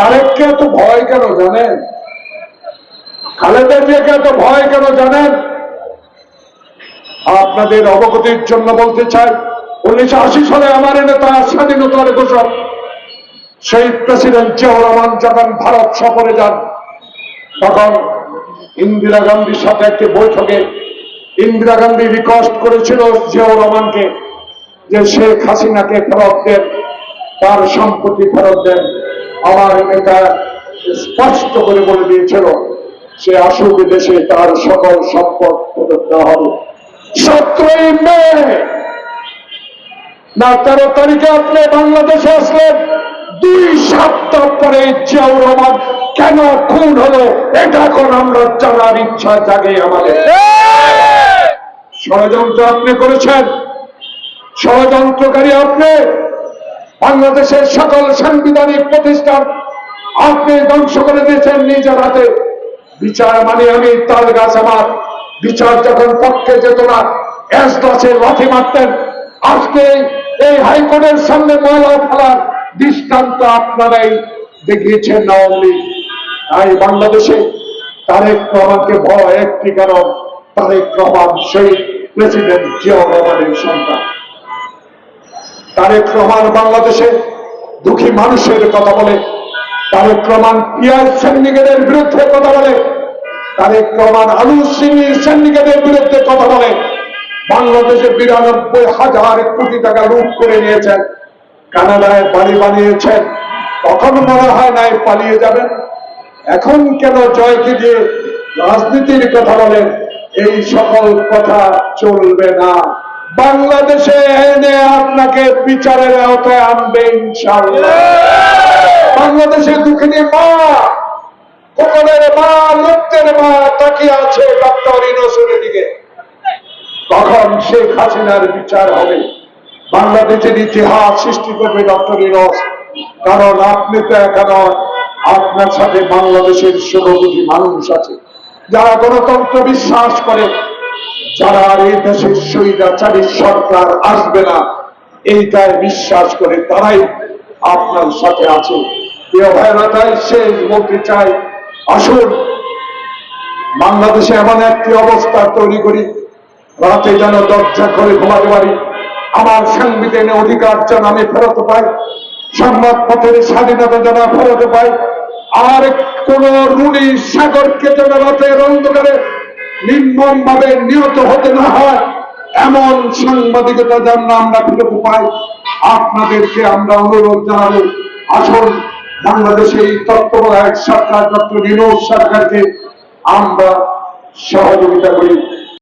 তারেককে এত ভয় কেন জানেন? খালেদা জিয়াকে এত ভয় কেন জানেন? আপনাদের অবগতির জন্য বলতে চাই, উনিশশো আশি সালে আমার নেতা স্বাধীনতার ঘোষক শহীদ প্রেসিডেন্ট জিয়াউর রহমান যখন ভারত সফরে যান, তখন ইন্দিরা গান্ধীর সাথে একটি বৈঠকে ইন্দিরা গান্ধী রিকোয়েস্ট করেছিল জিয়াউর রহমানকে যে শেখ হাসিনাকে ফেরত দেন, তার সম্পত্তি ফেরত দেন। আমার নেতা স্পষ্ট করে বলে দিয়েছিল সে আসুক দেশে তার সকল সম্পদ ফেরত দেওয়া হবে। সতেরোই মে না তেরো তারিখে আপনি বাংলাদেশে আসলেন দুই সপ্তাহ পরে জিয়াউর রহমান কেন খুন হলো এটা এখন আমরা জানার ইচ্ছা জাগে আমাদের। ষড়যন্ত্র আপনি করেছেন ষড়যন্ত্রকারী আপনি বাংলাদেশের সকল সাংবিধানিক প্রতিষ্ঠান আপনি ধ্বংস করে দিয়েছেন নিজের হাতে। বিচার মানে আমি তাল গাছ আমার। বিচার যখন পক্ষে যেত না, এস দশের লাঠি মারতেন। আজকে এই হাইকোর্টের সামনে ময়লা ফেলার দৃষ্টান্ত আপনারাই দেখিয়েছেন আওয়ামী লীগ তাই বাংলাদেশে তারেক রহমানকে ভয় একটি কারণ, তারেক রহমান সেই প্রেসিডেন্ট জিয়াউর রহমানের সন্তান। তারেক রহমান বাংলাদেশে দুঃখী মানুষের কথা বলে, তারেক রহমান পিয়াজ সিন্ডিকেটের বিরুদ্ধে কথা বলে, তারেক রহমান আলু সিংহি সিন্ডিকেটের বিরুদ্ধে কথা বলে। বাংলাদেশে বিরানব্বই হাজার কোটি টাকা লুট করে নিয়েছেন, কানাডায় বাড়ি বানিয়েছেন তখন মনে হয় নাই পালিয়ে যাবেন? এখন কেন জয়কে দিয়ে রাজনীতির কথা বলেন? এই সকল কথা চলবে না। বাংলাদেশে এনে আপনাকে বিচারের আওতায় আনবে ইনশাআল্লাহ। বাংলাদেশে দুঃখিনী মা কোকলের মা লোকদের মা তাকিয়ে আছে ডক্টর ইনোসের দিকে। তখন শেখ হাসিনার বিচার হবে। বাংলাদেশের ইতিহাস সৃষ্টি করবে ডক্টর ইনোস। কারণ আপনি তো এখনও আপনার সাথে বাংলাদেশের ষোলো মানুষ আছে। যারা গণতন্ত্র বিশ্বাস করে যারা এই দেশের স্বৈরাচারী সরকার আসবে না, এইটাই বিশ্বাস করে তারাই আপনার সাথে আছে। শেষ বলতে চাই, আসুন। বাংলাদেশে এমন একটি অবস্থা তৈরি করি, রাতে যেন দরজা করে ঘুমাতে পারি। আমার সাংবিধানিক অধিকার যেন আমি ফেরত পাই, সংবাদপত্রের স্বাধীনতা যেন ফেরত পাই, আর কোন রুড়ি সাগরকে যেন রাতের অন্ধকারে নির্মম ভাবে নিহত হতে না হয়, এমন সাংবাদিকতা যেন আমরা ফেরত পাই, আপনাদেরকে আমরা অনুরোধ জানাব, আসুন বাংলাদেশে এই তত্ত্বাবধায়ক সরকার ডক্টর নিরোধ সরকারকে আমরা সহযোগিতা করি।